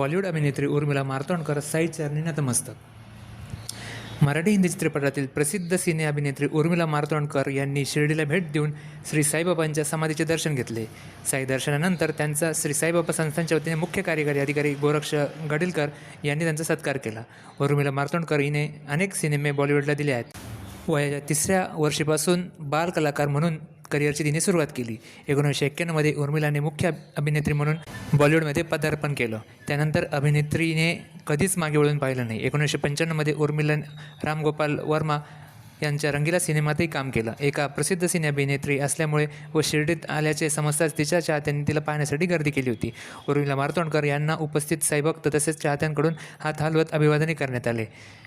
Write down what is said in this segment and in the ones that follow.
बॉलिवूड अभिनेत्री उर्मिला मार्तोंडकर साई चरणी नतमस्तक मराठी हिंदी चित्रपटातील प्रसिद्ध सिने अभिनेत्री उर्मिला मार्तोंडकर यांनी शिर्डीला भेट देऊन श्री साईबाबांच्या समाधीचे दर्शन घेतले. साई दर्शनानंतर त्यांचा श्री साईबाबा संस्थांच्या वतीने मुख्य कार्यकारी अधिकारी गोरक्ष गडिलकर यांनी त्यांचा सत्कार केला. उर्मिला मार्तोंडकर हिने अनेक सिनेमे बॉलिवूडला दिले आहेत. वयाच्या तिसऱ्या वर्षीपासून बाल कलाकार म्हणून करिअरची तिने सुरुवात केली. एकोणीसशे एक्क्याण्णवमध्ये उर्मिलाने मुख्य अभिनेत्री म्हणून बॉलिवूडमध्ये पदार्पण केलं. त्यानंतर अभिनेत्रीने कधीच मागे वळून पाहिलं नाही. एकोणीसशे पंच्याण्णवमध्ये उर्मिला रामगोपाल वर्मा यांच्या रंगीला सिनेमातही काम केलं. एका प्रसिद्ध सिने अभिनेत्री असल्यामुळे व शिर्डीत आल्याचे समजताच तिच्या चाहत्यांनी तिला पाहण्यासाठी गर्दी केली होती. उर्मिला मार्तोंडकर यांना उपस्थित साईभक्त तसेच चाहत्यांकडून हात हलवत अभिवादनही करण्यात आले.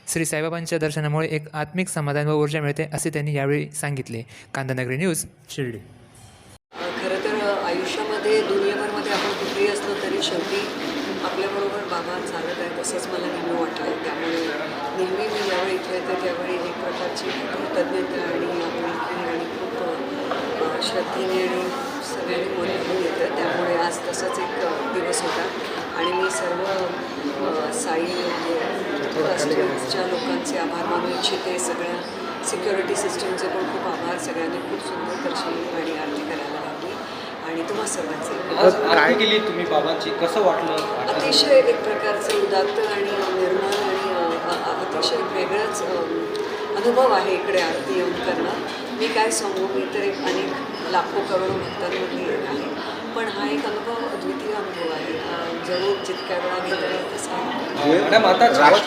श्री साईबाबांच्या दर्शनामुळे एक आत्मिक समाधान व ऊर्जा मिळते असे त्यांनी यावेळी सांगितले. कांदानगरी न्यूज शिर्डी. खरं तर आयुष्यामध्ये दुनियाभरमध्ये आपण कुठेही असलो तरी शेवटी आपल्याबरोबर बाबा चालत आहे तसंच मला नेहमी वाटलं त्यामुळे नेहमी मी ज्यावेळी इथे येते त्यावेळी प्रकारची कृतज्ञता आणि आपुलकी आणि खूप श्रद्धेने आणि सगळ्यांनी मन घेऊन येतं. त्यामुळे आज तसाच एक दिवस होता. आणि मी सर्व साई ट्रस्टच्या लोकांचे आभार मानू इच्छिते. सगळ्या सिक्युरिटी सिस्टमचे पण खूप आभार. सगळ्यांनी खूप सुंदर दर्शन आणि आरती करायला लागली. आणि तुम्हा सर्वांचे. काय केली तुम्ही बाबांची? कसं वाटलं? अतिशय एक प्रकारचे उदात्त आणि निर्मळ आणि अतिशय वेगळाच अनुभव आहे इकडे आरती येऊन करणं. मी काय सांगू मी तर एक अनेक लाखो करोडो भक्तांमध्ये एक आहे. पण हा एक अनुभव अद्वितीय अनुभव आहे. जरूर जितक्या वेळा घेता येईल तसा.